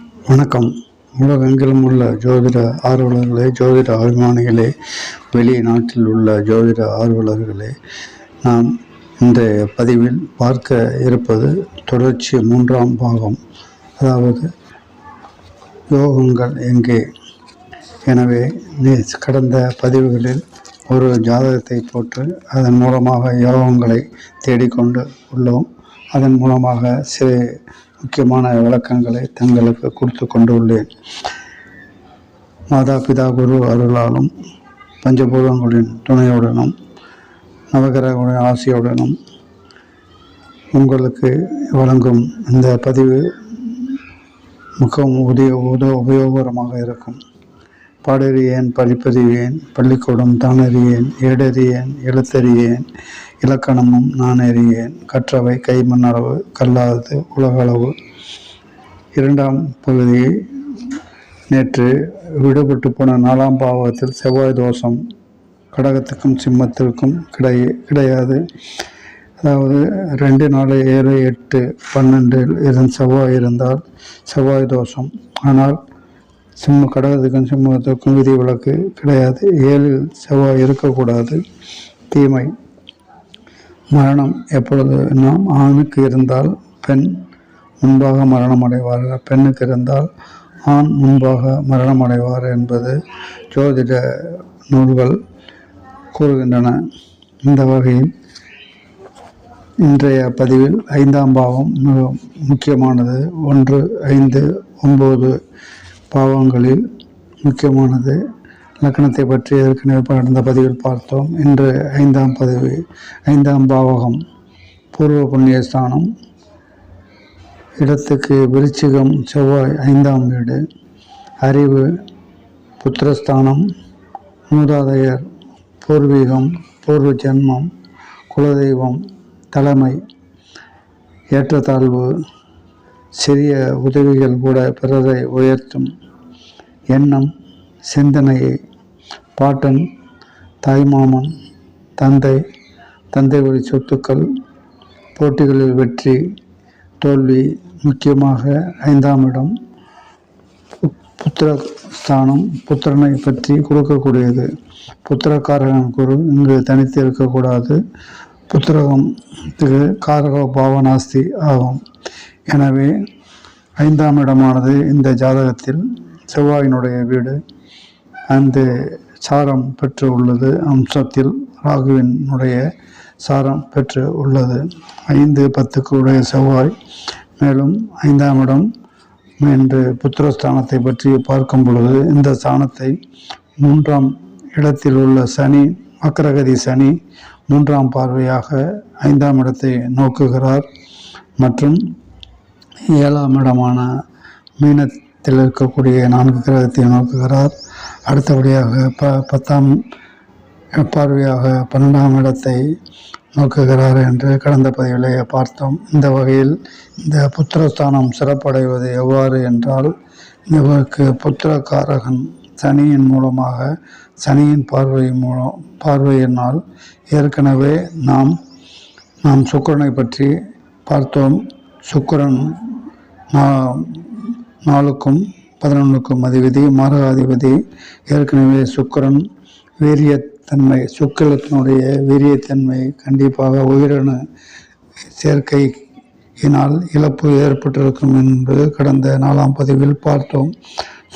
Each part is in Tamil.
வணக்கம். உலகெங்கிலும் உள்ள ஜோதிட ஆர்வலர்களே ஜோதிட அபிமானிகளே வெளிநாட்டில் உள்ள ஜோதிட ஆர்வலர்களே நாம் இந்த பதிவில் பார்க்க இருப்பது தொடர்ச்சி மூன்றாம் பாகம். அதாவது யோகங்கள் எங்கே? எனவே கடந்த பதிவுகளில் ஒரு ஜாதகத்தை போட்டு அதன் மூலமாக யோகங்களை தேடிக்கொண்டு உள்ளோம். அதன் மூலமாக சில முக்கியமான விளக்கங்களை தங்களுக்கு கொடுத்து கொண்டு உள்ளேன் மாதா பிதா குரு அருளாலும் பஞ்சபூதங்களின் துணையுடனும் நவகிரகங்களின் ஆசையுடனும் உங்களுக்கு வழங்கும் இந்த பதிவு மிகவும் உதவி உத உபயோகரமாக இருக்கும். பாடறியேன் படிப்பறியேன் பள்ளிக்கூடம் தானறியேன் ஏடறியேன் எழுத்தறியேன் இலக்கணமும் நான் அறியேன் கற்றவை கைமண்ணளவு கல்லாதது உலகளவு. இரண்டாம் பகுதியை நேற்று விடுபட்டு போன நாலாம் பாவத்தில் செவ்வாய் தோஷம் கடகத்துக்கும் சிம்மத்திற்கும் கிடை கிடையாது. அதாவது ரெண்டு நாலு ஏழு எட்டு பன்னெண்டில் இருந்த செவ்வாய் இருந்தால் செவ்வாய் தோஷம். ஆனால் சிம்ம கடகத்துக்கும் சிம்மத்துக்கும் விதி விளக்கு கிடையாது. ஏழில் செவ்வாய் இருக்கக்கூடாது. தீமை. மரணம் எப்பொழுது? நாம் ஆணுக்கு இருந்தால் பெண் முன்பாக மரணம் அடைவார்கள் பெண்ணுக்கு இருந்தால் ஆண் முன்பாக மரணம் அடைவார் என்பது ஜோதிட நூல்கள் கூறுகின்றன. இந்த வகையில் இன்றைய பதிவில் ஐந்தாம் பாவம் மிக முக்கியமானது. ஒன்று ஐந்து ஒம்பது பாவங்களில் முக்கியமானது. லக்கணத்தை பற்றி ஏற்கனவே கடந்த பதிவில் பார்த்தோம். இன்று ஐந்தாம் பதிவு ஐந்தாம் பாவகம் பூர்வ புண்ணியஸ்தானம் இடத்துக்கு விருச்சிகம் செவ்வாய் ஐந்தாம் வீடு. அறிவு புத்திரஸ்தானம் மூதாதையர் பூர்வீகம் பூர்வ ஜென்மம் குலதெய்வம் தலைமை ஏற்றத்தாழ்வு சிறிய உதவிகள் கூட பிறரை உயர்த்தும். எண்ணம் சிந்தனையை பாட்டன் தாய்மாமன் தந்தை தந்தை வழி சொத்துக்கள் போட்டிகளில் வெற்றி தோல்வி முக்கியமாக ஐந்தாம் இடம் புத்திர ஸ்தானம் புத்திரனை பற்றி கொடுக்கக்கூடியது. புத்திரக்காரகன் குரு இங்கு தனித்து இருக்கக்கூடாது. புத்திரகம் காரக பாவனாஸ்தி ஆகும். எனவே ஐந்தாம் இடமானது இந்த ஜாதகத்தில் செவ்வாயினுடைய வீடு அந்த சாரம் பெற்று உள்ளது. அம்சத்தில் ராகுவினுடைய சாரம் பெற்று உள்ளது. ஐந்து பத்துக்கு உடைய செவ்வாய் மேலும் ஐந்தாம் இடம் என்று புத்திரஸ்தானத்தை பற்றி பார்க்கும் பொழுது இந்த ஸ்தானத்தை மூன்றாம் இடத்தில் உள்ள சனி மக்கரகதி சனி மூன்றாம் பார்வையாக ஐந்தாம் இடத்தை நோக்குகிறார். மற்றும் ஏழாம் இடமான மீனத்தில் இருக்கக்கூடிய நான்கு கிரகத்தை நோக்குகிறார். அடுத்தபடியாக ப பத்தாம் பார்வையாக பன்னெண்டாம் இடத்தை நோக்குகிறார் என்று கடந்த பதிவிலேயே பார்த்தோம். இந்த வகையில் இந்த புத்திரஸ்தானம் சிறப்படைவது எவ்வாறு என்றால் இவருக்கு புத்திரக்காரகன் சனியின் மூலமாக சனியின் பார்வை மூலம் பார்வையினால் ஏற்கனவே நாம் நாம் சுக்கரனை பற்றி பார்த்தோம். சுக்கிரன் நாளுக்கும் நாலுக்கும் பதினொன்றுக்கும் அதிபதி மாரகாதிபதி ஏற்கனவே சுக்கிரன் வீரியத்தன்மை சுக்கிரத்தினுடைய வீரியத்தன்மை கண்டிப்பாக உயிரணு சேர்க்கையினால் இழப்பு ஏற்பட்டிருக்கும் என்பது கடந்த நாலாம் பதிவில் பார்த்தோம்.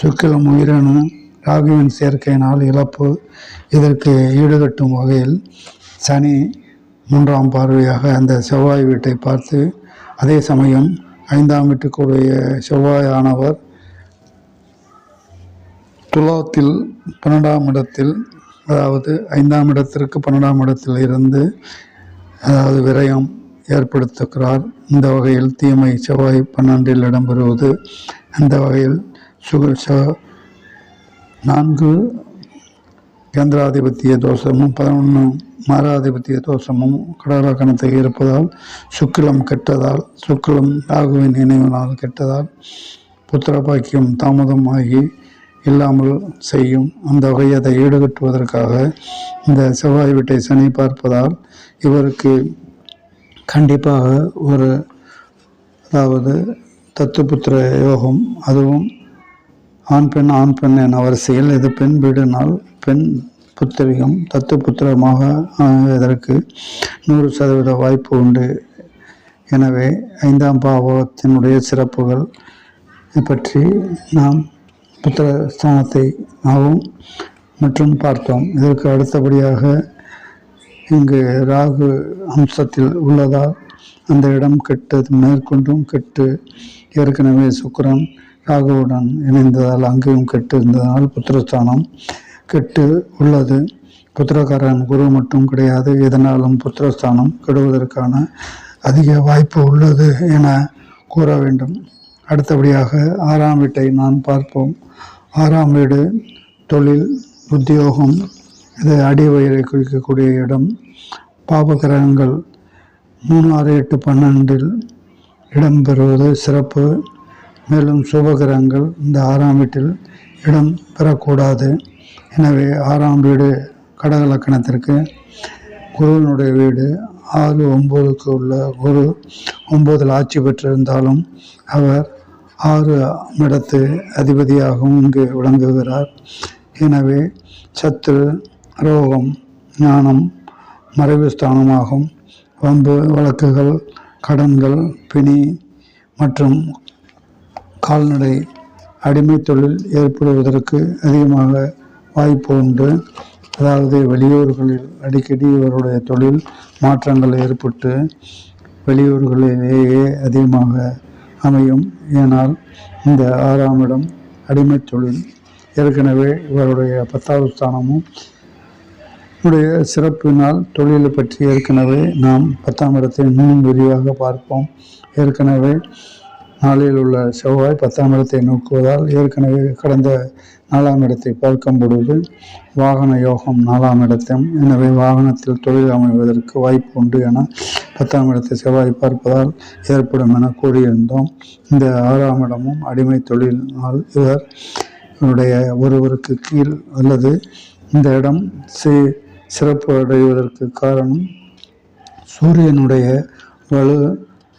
சுக்கிரம் உயிரணு ராகுவின் சேர்க்கையினால் இழப்பு இதற்கு ஈடுகட்டும் வகையில் சனி மூன்றாம் பார்வையாக அந்த செவ்வாய் வீட்டை பார்த்து அதே சமயம் ஐந்தாம் வீட்டுக்குடைய செவ்வாயானவர் துலாத்தில் பன்னெண்டாம் இடத்தில் அதாவது ஐந்தாம் இடத்திற்கு பன்னெண்டாம் இடத்தில் இருந்து அதாவது விரயம் ஏற்படுத்துகிறார். இந்த வகையில் தீமை செவ்வாய் பன்னெண்டில் இடம்பெறுவது. இந்த வகையில் சுக ச நான்கு கேந்திராதிபத்திய தோஷமும் பதினொன்று மாராதிபத்திய தோஷமும் கடலக்கணத்தில் இருப்பதால் சுக்கிலம் கெட்டதால் சுக்கிலம் ராகுவின் நினைவினால் கெட்டதால் புத்திரபாக்கியம் தாமதமாகி இல்லாமல் செய்யும் அந்த வகையை அதை ஈடுகட்டுவதற்காக இந்த செவ்வாய் வீட்டை சனி பார்ப்பதால் இவருக்கு கண்டிப்பாக ஒரு அதாவது தத்துப்புத்திர யோகம் அதுவும் ஆண் பெண் ஆண் பெண் என வரிசையில் இது பெண் வீடுனால் பெண் புத்திரிகம் தத்து புத்திரமாக இதற்கு நூறு சதவீத வாய்ப்பு உண்டு. எனவே ஐந்தாம் பாவத்தினுடைய சிறப்புகள் பற்றி நாம் புத்திர ஸ்தானத்தை ஆகும் மற்றும் பார்த்தோம். இதற்கு அடுத்தபடியாக இங்கு ராகு அம்சத்தில் உள்ளதால் அந்த இடம் கெட்டது மேற்கொண்டும் கெட்டு ஏற்கனவே சுக்கரன் ராகுவுடன் இணைந்ததால் அங்கேயும் கெட்டு இருந்ததால் புத்திரஸ்தானம் கெட்டு உள்ளது. புத்திரக்காரன் குரு மட்டும் கிடையாது. இதனாலும் புத்திரஸ்தானம் கெடுவதற்கான அதிக வாய்ப்பு உள்ளது என கூற வேண்டும். அடுத்தபடியாக ஆறாம் வீட்டை நான் பார்ப்போம். ஆறாம் வீடு தொழில் உத்தியோகம் இது அடி வயிறை குறிக்கக்கூடிய இடம். பாபகிரகங்கள் மூணு ஆறு எட்டு பன்னெண்டில் இடம்பெறுவது சிறப்பு. மேலும் சுபகிரகங்கள் இந்த ஆறாம் வீட்டில் இடம் பெறக்கூடாது. எனவே ஆறாம் வீடு கடக லக்கணத்திற்கு. குருவினுடைய வீடு ஆறு ஒம்போதுக்கு உள்ள குரு ஒம்போதில் ஆட்சி பெற்றிருந்தாலும் அவர் ஆறு இடத்து அதிபதியாகவும் இங்கு விளங்குகிறார். எனவே சத்து ரோகம் ஞானம் மறைவு ஸ்தானமாகும். வம்பு வழக்குகள் கடன்கள் பிணி மற்றும் கால்நடை அடிமை தொழில் ஏற்படுவதற்கு அதிகமாக வாய்ப்பு உண்டு. அதாவது வெளியூர்களில் அடிக்கடி இவருடைய தொழில் மாற்றங்கள் ஏற்பட்டு வெளியூர்களிலேயே அதிகமாக அமையும். ஏனால் இந்த ஆறாம் இடம் அடிமை தொழில். ஏற்கனவே இவருடைய பத்தாவது ஸ்தானமும் உடைய சிறப்பினால் தொழிலை பற்றி ஏற்கனவே நாம் பத்தாம் இடத்தை இன்னும் விரிவாக பார்ப்போம். ஏற்கனவே நாளில் உள்ள செவ்வாய் பத்தாம் இடத்தை நோக்குவதால் ஏற்கனவே கடந்த நாலாம் இடத்தை பார்க்கும் பொழுது வாகன யோகம் நாலாம் இடத்தையும். எனவே வாகனத்தில் தொழில் அமைவதற்கு வாய்ப்பு உண்டு என பத்தாம் இடத்தை செவ்வாய் பார்ப்பதால் ஏற்படும் என கூறியிருந்தோம். இந்த ஆறாம் இடமும் அடிமை தொழிலினால் இவர் இவருடைய ஒருவருக்கு கீழ் அல்லது இந்த இடம் சி சிறப்பு அடைவதற்கு காரணம் சூரியனுடைய வலு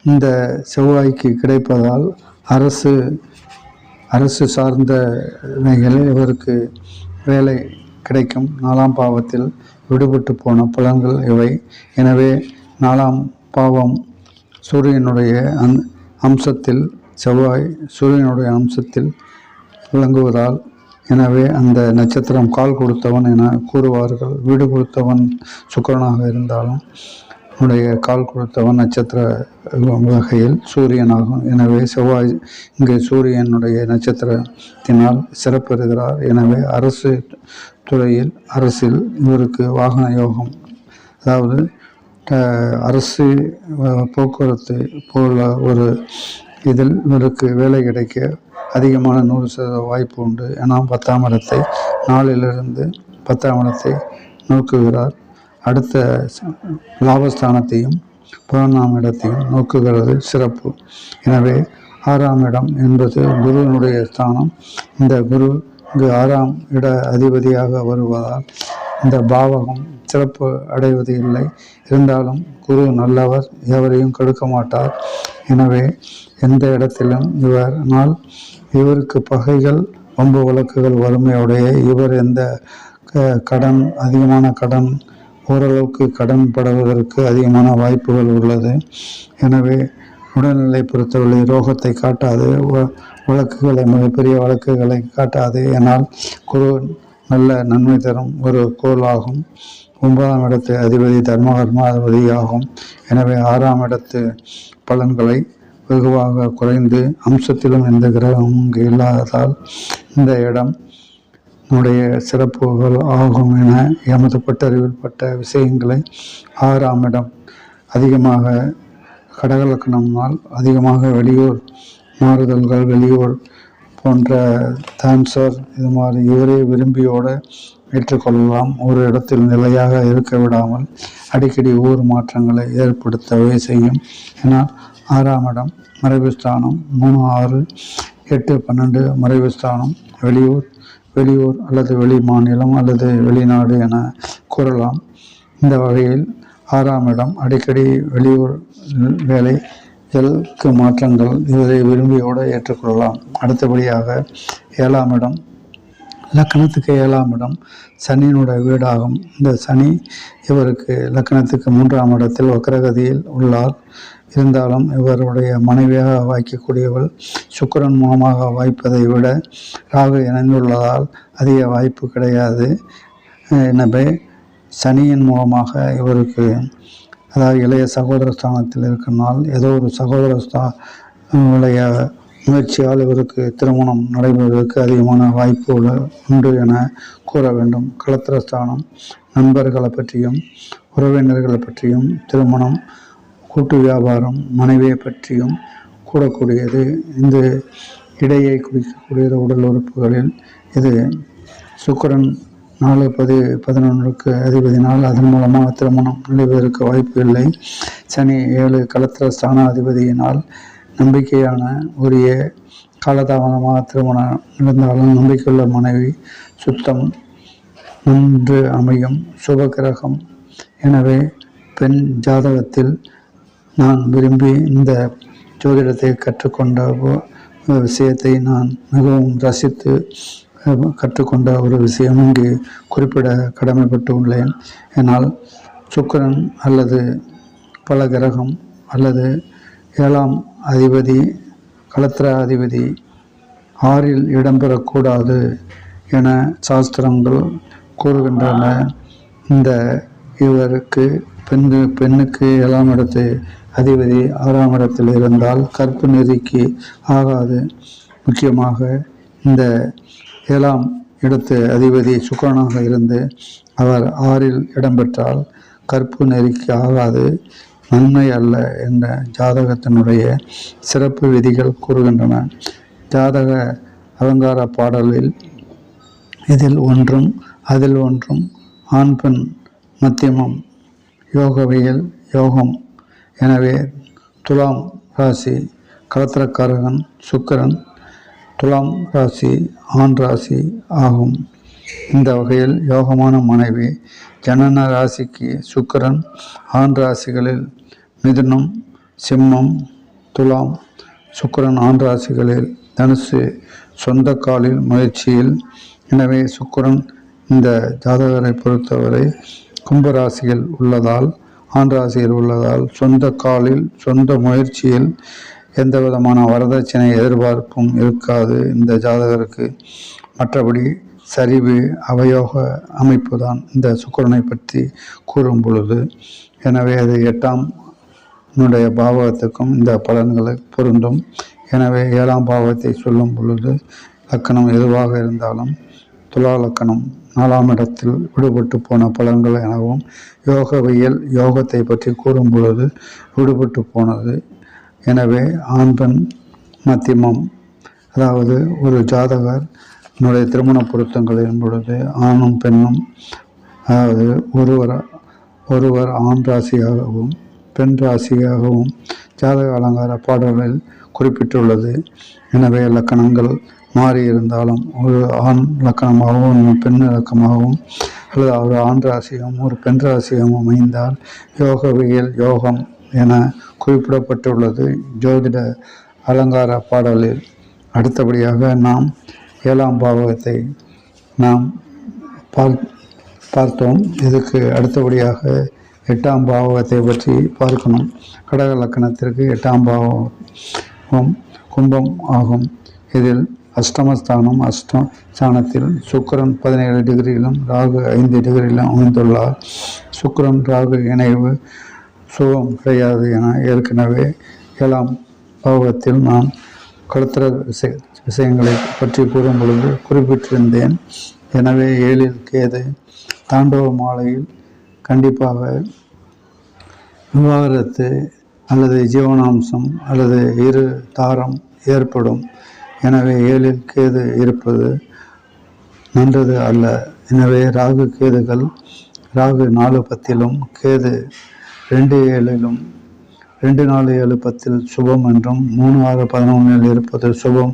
இந்த செவ்வாய்க்கு கிடைப்பதால் அரசு அரசு சார்ந்த இவருக்கு வேலை கிடைக்கும். நாலாம் பாவத்தில் விடுபட்டு போன பலன்கள் இவை. எனவே நாலாம் பாவம் சூரியனுடைய அந் அம்சத்தில் செவ்வாய் சூரியனுடைய அம்சத்தில் விளங்குவதால் எனவே அந்த நட்சத்திரம் கால் கொடுத்தவன் என கூறுவார்கள். வீடு கொடுத்தவன் சுக்கரனாக இருந்தாலும் உடைய கால் கொடுத்தவன் நட்சத்திர வகையில் சூரியனாகும். எனவே செவ்வாய் இங்கே சூரியனுடைய நட்சத்திரத்தினால் சிறப்பெறுகிறார். எனவே அரசு துறையில் அரசில் இவருக்கு வாகன யோகம் அதாவது அரசு போக்குவரத்து போல ஒரு இதில் இவருக்கு வேலை கிடைக்க அதிகமான நூறு சதவீத வாய்ப்பு உண்டு. ஏன்னா பத்தாம் இடத்தை நாளிலிருந்து பத்தாம் இடத்தை நோக்குகிறார். அடுத்த லாபஸ்தானத்தையும் பதினொன்றாம் இடத்தையும் நோக்குகிறது சிறப்பு. எனவே ஆறாம் இடம் என்பது குருவினுடைய ஸ்தானம். இந்த குரு இங்கு ஆறாம் இட அதிபதியாக வருவதால் இந்த பாவகம் சிறப்பு அடைவது இல்லை. இருந்தாலும் குரு நல்லவர் எவரையும் கெடுக்க மாட்டார். எனவே எந்த இடத்திலும் இவரால் இவருக்கு பகைகள் வம்பு வழக்குகள் வறுமையுடைய இவர் எந்த க- கடன் அதிகமான கடன் ஓரளவுக்கு கடன் படுவதற்கு அதிகமான வாய்ப்புகள் உள்ளது. எனவே உடல்நிலை பொறுத்தவரை ரோகத்தை காட்டாது வ- வழக்குகளை மிகப்பெரிய வழக்குகளை காட்டாது. ஏனால் குரு நல்ல நன்மை தரும் ஒரு கோலாகும் ஒன்பதாம் இடத்து அதிபதி தர்மகர்மாதிபதி ஆகும் எனவே ஆறாம் இடத்து பலன்களை வெகுவாக குறைந்து அம்சத்திலும் எந்த கிரகமும் இங்கு இல்லாததால் இந்த இடம் உடைய சிறப்புகள் ஆகும் என எமது பட்டறிவில்பட்ட விஷயங்களை ஆறாம் இடம் அதிகமாக கடகலக்கணம்னால் அதிகமாக வெளியூர் மாறுதல்கள் வெளியூர் போன்ற டான்சர் இது மாதிரி இவரே விரும்பியோடு ஏற்றுக்கொள்ளலாம். ஒரு இடத்தில் நிலையாக இருக்க விடாமல் அடிக்கடி ஊர் மாற்றங்களை ஏற்படுத்தவே செய்யும். ஏன்னா ஆறாம் இடம் மறைவுஸ்தானம் மூணு ஆறு எட்டு பன்னெண்டு மறைவுஸ்தானம் வெளியூர் வெளியூர் அல்லது வெளி மாநிலம் அல்லது வெளிநாடு என கூறலாம். இந்த வகையில் ஆறாம் இடம் அடிக்கடி வெளியூர் வேலை எல்க்கு மாற்றங்கள் இதை விரும்பியோடு ஏற்றுக்கொள்ளலாம். அடுத்தபடியாக ஏழாம் இடம் லக்கணத்துக்கு ஏழாம் இடம் சனியினுடைய வீடாகும். இந்த சனி இவருக்கு லக்கணத்துக்கு மூன்றாம் இடத்தில் வக்கரகதியில் உள்ளார். இருந்தாலும் இவருடைய மனைவியாக வாய்க்கக்கூடியவள் சுக்கிரன் மூலமாக வாய்ப்பதை விட ராகு இணைந்துள்ளதால் அதிக வாய்ப்பு கிடையாது. எனவே சனியின் மூலமாக இவருக்கு அதாவது இளைய சகோதர ஸ்தானத்தில் இருக்கிறனால் ஏதோ ஒரு சகோதர ஸ்தா உடைய முயற்சியால் இவருக்கு திருமணம் நடைபெறுவதற்கு அதிகமான வாய்ப்பு உண்டு என கூற வேண்டும். களத்திரஸ்தானம் நண்பர்களை பற்றியும் உறவினர்களை பற்றியும் திருமணம் கூட்டு வியாபாரம் மனைவியை பற்றியும் கூடக்கூடியது இந்த இடையை குறிக்கக்கூடிய உடல் உறுப்புகளில் இது சுக்கரன் நாலு பதி பதினொன்றுக்கு அதிபதினால் அதன் மூலமாக திருமணம் நுழைவதற்கு வாய்ப்பு இல்லை. சனி ஏழு களத்திர ஸ்தானாதிபதியினால் நம்பிக்கையான உரிய காலதாமதமாக திருமணம் நடந்தாலும் நம்பிக்கையுள்ள மனைவி சுத்தம் நன்று அமையும். சுப கிரகம். எனவே பெண் ஜாதகத்தில் நான் விரும்பி இந்த ஜோதிடத்தை கற்றுக்கொண்ட விஷயத்தை நான் மிகவும் ரசித்து கற்றுக்கொண்ட ஒரு விஷயம். இங்கு குறிப்பிட கடமைப்பட்டு உள்ளேன். ஏனால் சுக்கிரன் அல்லது பல கிரகம் அல்லது ஏழாம் அதிபதி கலத்திர அதிபதி ஆறில் இடம்பெறக்கூடாது என சாஸ்திரங்கள் கூறுகின்றன. இந்த இவருக்கு பெண்ணு பெண்ணுக்கு ஏழாம் இடத்து அதிபதி ஆறாம் இடத்தில் இருந்தால் கற்பு நெறிக்கு ஆகாது. முக்கியமாக இந்த ஏழாம் இடத்து அதிபதி சுக்கரனாக இருந்து அவர் ஆறில் இடம்பெற்றால் கற்பு நெறிக்கு ஆகாது நன்மை அல்ல என்ற ஜாதகத்தினுடைய சிறப்பு விதிகள் கூறுகின்றன. ஜாதக அலங்கார பாடலில் இதில் ஒன்றும் அதில் ஒன்றும் ஆண் பெண் மத்தியமம் யோகவியல் யோகம் எனவே துலாம் ராசி கலத்திரக்காரகன் சுக்கிரன் துலாம் ராசி ஆண் ராசி ஆகும். இந்த வகையில் யோகமான மனைவி ஜனன ராசிக்கு சுக்கிரன் ஆண் ராசிகளில் மிதுனம் சிம்மம் துலாம் சுக்கிரன் ஆண் ராசிகளில் தனுசு சொந்த காலில் முயற்சியில். எனவே சுக்கிரன் இந்த ஜாதகரை பொறுத்தவரை கும்பராசியில் உள்ளதால் ஆண்டராசியில் உள்ளதால் சொந்த காலில் சொந்த முயற்சியில் எந்த விதமான வரதட்சணை எதிர்பார்ப்பும் இருக்காது இந்த ஜாதகருக்கு. மற்றபடி சரிவு அவயோக அமைப்பு தான் இந்த சுக்கரனை பற்றி கூறும் பொழுது. எனவே அது எட்டாம் னுடைய பாவகத்துக்கும் இந்த பலன்களை பொருந்தும். எனவே ஏழாம் பாவத்தை சொல்லும் பொழுது லக்கணம் எதுவாக இருந்தாலும் துலாலக்கணம் நாலாம் இடத்தில் விடுபட்டு போன பலன்கள் எனவும் யோகவியல் யோகத்தை பற்றி கூறும் பொழுது விடுபட்டு போனது. எனவே ஆண் பெண் மத்தியமம் அதாவது ஒரு ஜாதகர் என்னுடைய திருமண பொருத்தங்களின் பொழுது ஆணும் பெண்ணும் அதாவது ஒருவர் ஒருவர் ஆண் ராசியாகவும் பெண் ராசியாகவும் ஜாதக அலங்கார பாடல்களில் குறிப்பிட்டுள்ளது. எனவே லக்கணங்கள் மாறி இருந்தாலும் ஒரு ஆண் லக்கணமாகவும் ஒரு பெண் இலக்கமாகவும் அல்லது ஒரு ஆண் ராசியும் ஒரு பெண் ராசியும் அமைந்தால் யோகவியல் யோகம் என குறிப்பிடப்பட்டுள்ளது. ஜோதிட அலங்கார பாடலில் அடுத்தபடியாக நாம் ஏழாம் பாவகத்தை நாம் பார் பார்த்தோம். இதுக்கு அடுத்தபடியாக எட்டாம் பாவகத்தை பற்றி பார்க்கணும். கடக லக்கணத்திற்கு எட்டாம் பாவம் கும்பம் ஆகும். இதில் அஷ்டமஸ்தானம் அஷ்டம் ஸ்தானத்தில் சுக்கரன் பதினேழு டிகிரியிலும் ராகு ஐந்து டிகிரியிலும் அமைந்துள்ளார். சுக்கரன் ராகு இணைவு சுகம் கிடையாது என ஏற்கனவே ஏழாம் பாவகத்தில் நான் கழுத்துற விஷய விஷயங்களை பற்றி கூறும் பொழுது குறிப்பிட்டிருந்தேன். எனவே ஏழில் கேது தாண்டவ மாலையில் கண்டிப்பாக விவாகரத்து அல்லது ஜீவனாம்சம் அல்லது இரு தாரம் ஏற்படும். எனவே ஏழில் கேது இருப்பது நன்றது அல்ல. எனவே ராகு கேதுகள் ராகு நாலு பத்திலும் கேது ரெண்டு ஏழிலும் ரெண்டு நாலு ஏழு பத்தில் சுபம் என்றும் மூணு ஆறு பதினொன்றில் இருப்பது சுபம்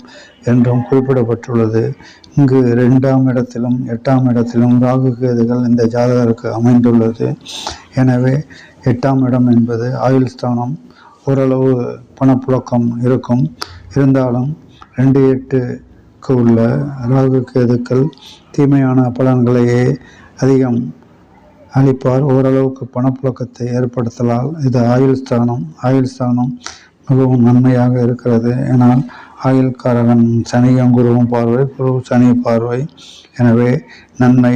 என்றும் குறிப்பிடப்பட்டுள்ளது. இங்கு ரெண்டாம் இடத்திலும் எட்டாம் இடத்திலும் ராகு கேதுகள் இந்த ஜாதகருக்கு அமைந்துள்ளது. எனவே எட்டாம் இடம் என்பது ஆயுள் ஸ்தானம் ஓரளவு பணப்புழக்கம் இருக்கும். இருந்தாலும் ரெண்டு எட்டுக்கு உள்ள ராகு கேதுக்கள் தீமையான பலன்களையே அதிகம் அளிப்பார். ஓரளவுக்கு பணப்புழக்கத்தை ஏற்படுத்தலால் இது ஆயுள் ஸ்தானம். ஆயுள் ஸ்தானம் மிகவும் நன்மையாக இருக்கிறது. ஏனால் ஆயுள்காரகன் சனியும் குருவும் பார்வை குரு சனி பார்வை. எனவே நன்மை.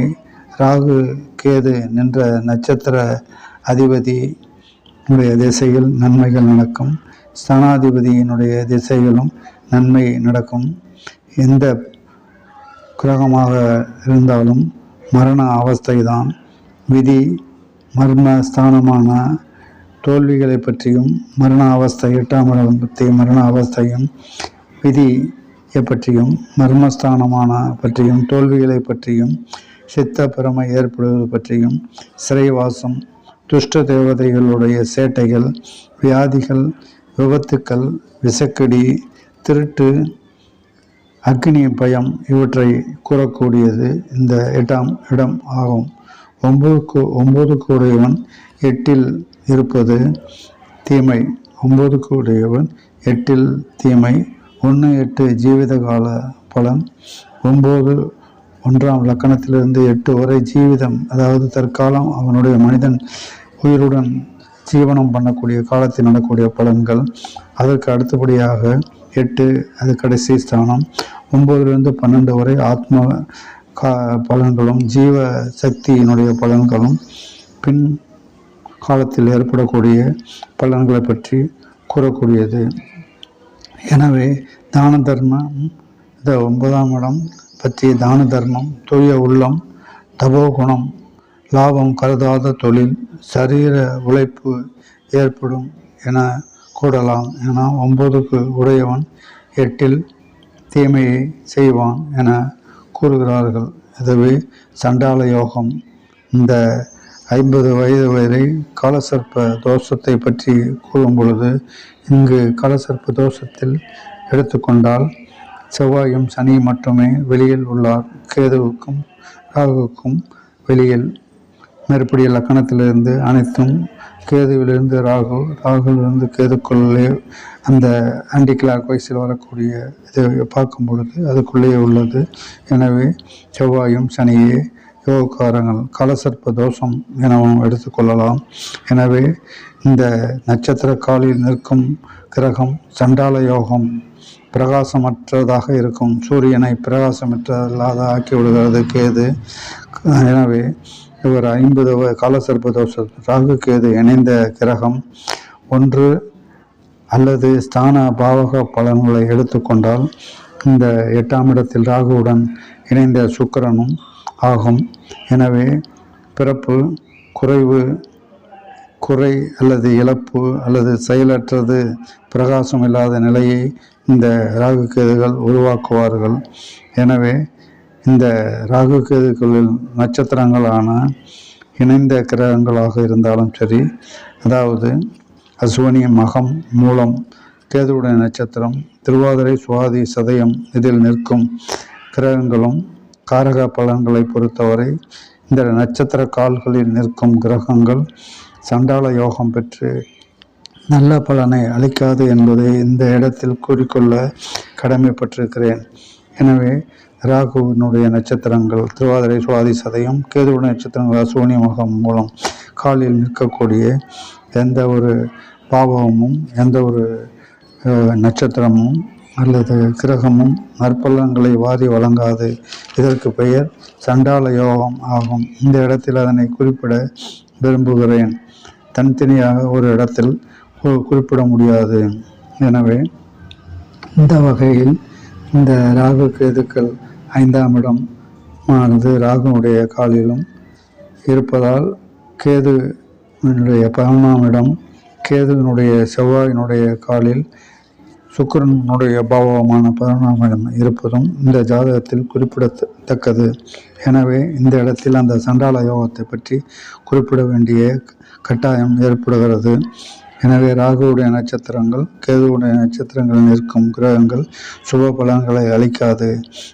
ராகு கேது நின்ற நட்சத்திர அதிபதி உடைய திசையில் நன்மைகள் நடக்கும். ஸ்தானாதிபதியினுடைய திசையிலும் நன்மை நடக்கும். எந்த கிரகமாக இருந்தாலும் மரண அவஸ்தை தான் விதி மர்ம ஸ்தானமான தோல்விகளை பற்றியும் மரண அவஸ்தை எட்டாம் இடம் பற்றி மரண அவஸ்தையும் விதியை பற்றியும் மர்மஸ்தானமான பற்றியும் தோல்விகளை பற்றியும் சித்த பெருமை ஏற்படுவது பற்றியும் சிறைவாசம் துஷ்ட தேவதைகளுடைய சேட்டைகள் வியாதிகள் விபத்துக்கள் விசக்கடி திருட்டு அக்னி பயம் இவற்றை கூறக்கூடியது இந்த எட்டாம் இடம் ஆகும். ஒன்பதுக்கு ஒன்பதுக்கு உடையவன் எட்டில் இருப்பது தீமை. ஒன்பதுக்கு உடையவன் எட்டில் தீமை. ஒன்று எட்டு ஜீவித கால பலன். ஒம்பது ஒன்றாம் லக்கணத்திலிருந்து எட்டு வரை ஜீவிதம் அதாவது தற்காலம் அவனுடைய மனிதன் உயிருடன் ஜீவனம் பண்ணக்கூடிய காலத்தில் நடக்கூடிய பலன்கள். அதற்கு அடுத்தபடியாக எட்டு அது கடைசி ஸ்தானம். ஒம்பதுலேருந்து பன்னெண்டு வரை ஆத்ம கா பலன்களும் ஜீவ சக்தியினுடைய பலன்களும் பின் காலத்தில் ஏற்படக்கூடிய பலன்களை பற்றி கூறக்கூடியது. எனவே தான தர்மம் இந்த ஒன்பதாம் இடம் பற்றி தான தர்மம் தூய உள்ளம் தபோகுணம் லாபம் கருதாத தொழில் சரீர உழைப்பு ஏற்படும் என கூடலாம் என ஒன்பதுக்கு உடையவன் எட்டில் தீமையை செய்வான் என கூறுகிறார்கள். இதுவே சண்டால யோகம். இந்த ஐம்பது வயது வரை காலசர்ப்ப தோஷத்தை பற்றி கூறும் பொழுது இங்கு காலசர்ப்ப தோஷத்தில் எடுத்துக்கொண்டால் செவ்வாயும் சனி மட்டுமே வெளியில் உள்ளார். கேதுவுக்கும் ராகுவுக்கும் வெளியில். மேற்படி லக்கணத்திலிருந்து அனைத்தும் கேதுவிலிருந்து ராகு ராகுவிலிருந்து கேதுக்குள்ளே அந்த ஆன்டி கிளாக் வைஸில் வரக்கூடிய இதை பார்க்கும் பொழுது அதுக்குள்ளேயே உள்ளது. எனவே செவ்வாயும் சனியே யோகக்காரங்கள் கலசர்ப்ப தோஷம் எனவும் எடுத்துக்கொள்ளலாம் எனவே இந்த நட்சத்திர காலில் நிற்கும் கிரகம் சண்டால யோகம். பிரகாசமற்றதாக இருக்கும். சூரியனை பிரகாசமற்றல்லாத ஆக்கி விடுகிறது கேது. எனவே இவர் ஐம்பது காலசர்ப காலசர்ப்ப தோஷம் ராகு கேது இணைந்த கிரகம் ஒன்று அல்லது ஸ்தான பாவக பலன்களை எடுத்துக்கொண்டால் இந்த எட்டாம் இடத்தில் ராகுவுடன் இணைந்த சுக்கரனும் ஆகும். எனவே பிறப்பு குறைவு குறை அல்லது இழப்பு அல்லது செயலற்றது பிரகாசம் இல்லாத நிலையை இந்த ராகு கேதுகள் உருவாக்குவார்கள். எனவே இந்த ராகு கேதுக்களில் நட்சத்திரங்களான இணைந்த கிரகங்களாக இருந்தாலும் சரி அதாவது அஸ்வனி மகம் மூலம் கேதுவுடைய நட்சத்திரம் திருவாதிரை சுவாதி சதயம் இதில் நிற்கும் கிரகங்களும் காரக பலன்களை பொறுத்தவரை இந்த நட்சத்திர கால்களில் நிற்கும் கிரகங்கள் சண்டால யோகம் பெற்று நல்ல பலனை அளிக்காது என்பதை இந்த இடத்தில் கூறிக்கொள்ள கடமைப்பட்டிருக்கிறேன். எனவே ராகுவினுடைய நட்சத்திரங்கள் திருவாதிரை சுவாதி சதயம் கேதுவுடைய நட்சத்திரங்கள் அசுவனி மகம் மூலம் காலில் நிற்கக்கூடிய எந்த ஒரு பாவமும் எந்த ஒரு நட்சத்திரமும் அல்லது கிரகமும் நற்பலன்களை வாரி வழங்காது. இதற்கு பெயர் சண்டால யோகம் ஆகும். இந்த இடத்தில் அதனை குறிப்பிட விரும்புகிறேன். தனித்தனியாக ஒரு இடத்தில் குறிப்பிட முடியாது. எனவே இந்த வகையில் இந்த ராகு கேதுக்கள் ஐந்தாம் இடம் ஆனது ராகுனுடைய காலிலும் இருப்பதால் கேதுவினுடைய பதினொன்றாம் இடம் கேதுவினுடைய செவ்வாயினுடைய காலில் சுக்கரனுடைய பாவமான பதினொன்றாம் இடம் இருப்பதும் இந்த ஜாதகத்தில் குறிப்பிடத்தக்கது. எனவே இந்த இடத்தில் அந்த சண்டாள யோகத்தை பற்றி குறிப்பிட வேண்டிய கட்டாயம் ஏற்படுகிறது. எனவே ராகுவுடைய நட்சத்திரங்கள் கேதுவுடைய நட்சத்திரங்களில் நிற்கும் கிரகங்கள் சுப பலன்களை அளிக்காது.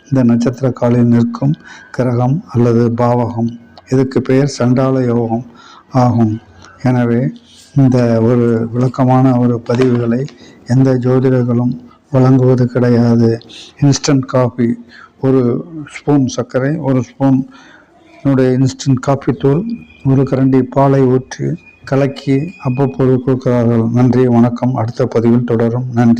இந்த நட்சத்திர காலில் நிற்கும் கிரகம் அல்லது பாவகம் இதுக்கு பெயர் சண்டால யோகம் ஆகும். எனவே இந்த ஒரு விளக்கமான ஒரு பதிவுகளை எந்த ஜோதிடர்களும் வழங்குவது கிடையாது. இன்ஸ்டன்ட் காஃபி ஒரு ஸ்பூன் சர்க்கரை ஒரு ஸ்பூன் என்னுடைய இன்ஸ்டன்ட் காஃபி தூள் ஒரு கரண்டி பாலை ஊற்றி கலக்கி அவ்வப்போது கொடுக்கிறார்கள். நன்றி வணக்கம். அடுத்த பதிவில் தொடரும். நன்றி.